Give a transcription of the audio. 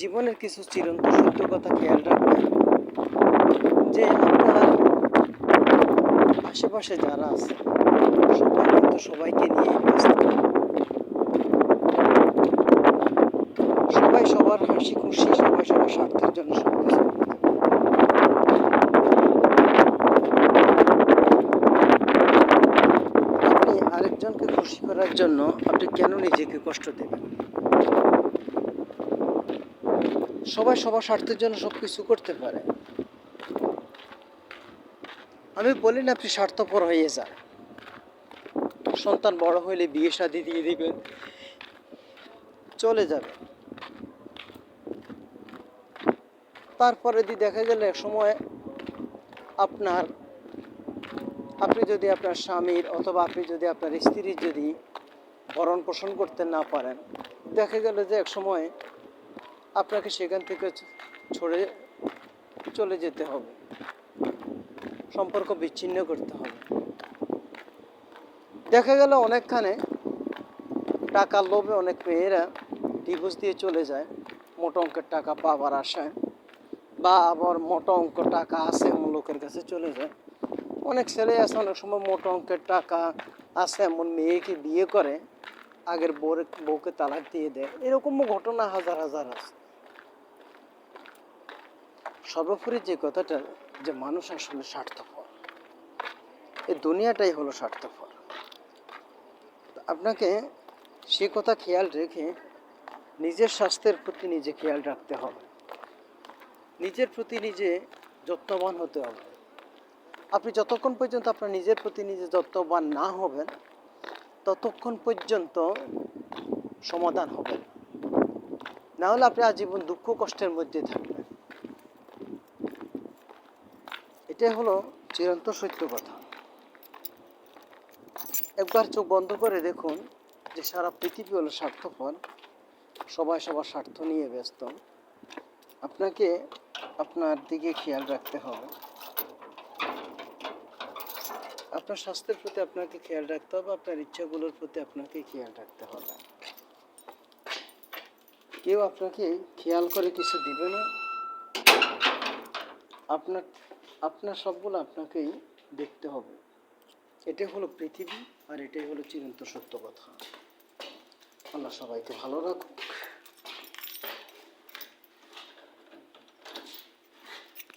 জীবনের কিছু চিরন্তন সত্য কথা খেয়াল রাখবেন যে আপনার আশেপাশে যারা আছে, সবাই কিন্তু সবাইকে নিয়ে সবাই সবার হাসি খুশি, সবাই সবার স্বার্থের জন্য সব আপনি আরেকজনকে খুশি করার জন্য আপনি কেন নিজেকে কষ্ট দেবেন? সবাই সবার স্বার্থের জন্য সব কিছু করতে পারে। আমি বলি না আপনি স্বার্থপর হয়ে যান। সন্তান বড় হইলে বিয়ে শাদি দিয়ে দিবেন। চলে যাবে। তারপরে যদি দেখা গেলে এক সময় আপনার, আপনি যদি আপনার স্বামীর অথবা আপনি যদি আপনার স্ত্রীর যদি ভরণ পোষণ করতে না পারেন, দেখা গেল যে এক সময় আপনাকে সেখান থেকে ছড়ে চলে যেতে হবে। সম্পর্ক বিচ্ছিন্ন করতে হবে। দেখা গেল অনেকখানে টাকার লোভে অনেক মেয়েরা ডিভোর্স দিয়ে চলে যায়। মোটা অঙ্কের টাকা পাবার আশায় বা আবার মোটা অঙ্ক টাকা আছে এমন লোকের কাছে চলে যায়। অনেক ছেলে আছে, অনেক সময় মোটা অঙ্কের টাকা আছে, এমন মেয়েকে বিয়ে করে। আগের বউরে, বউকে তালাক দিয়ে দেয়। এরকমও ঘটনা হাজার হাজার আছে। সর্বোপরি যে কথাটা, যে মানুষ আসলে স্বার্থপর। এই দুনিয়াটাই হলো স্বার্থপর। আপনাকে সে কথা খেয়াল রেখে নিজের স্বাস্থ্যের প্রতি নিজে খেয়াল রাখতে হবে। নিজের প্রতি নিজে যত্নবান হতে হবে। আপনি যতক্ষণ পর্যন্ত আপনার নিজের প্রতি নিজে যত্নবান না হবেন ততক্ষণ পর্যন্ত সমাধান হবে। না। হলে আপনি আজীবন দুঃখ কষ্টের মধ্যে থাকবেন। এটাই হলো চিরন্তন সত্য কথা। একবার চোখ বন্ধ করে দেখুন যে সারা পৃথিবী হলো স্বার্থপর। সবাই সবার স্বার্থ নিয়ে ব্যস্ত। আপনাকে আপনার দিকে খেয়াল রাখতে হবে। আপনার স্বাস্থ্যের প্রতি আপনাকে খেয়াল রাখতে হবে, আপনার ইচ্ছাগুলোর প্রতি আপনাকে খেয়াল রাখতে হবে। কেউ আপনাকে খেয়াল করে কিছু দিবে না। আপনার আপনার সবগুলো আপনাকেই দেখতে হবে। এটাই হলো পৃথিবী আর এটাই হলো চিরন্ত সত্য কথা। আল্লাহ সবাইকে ভালো রাখুক।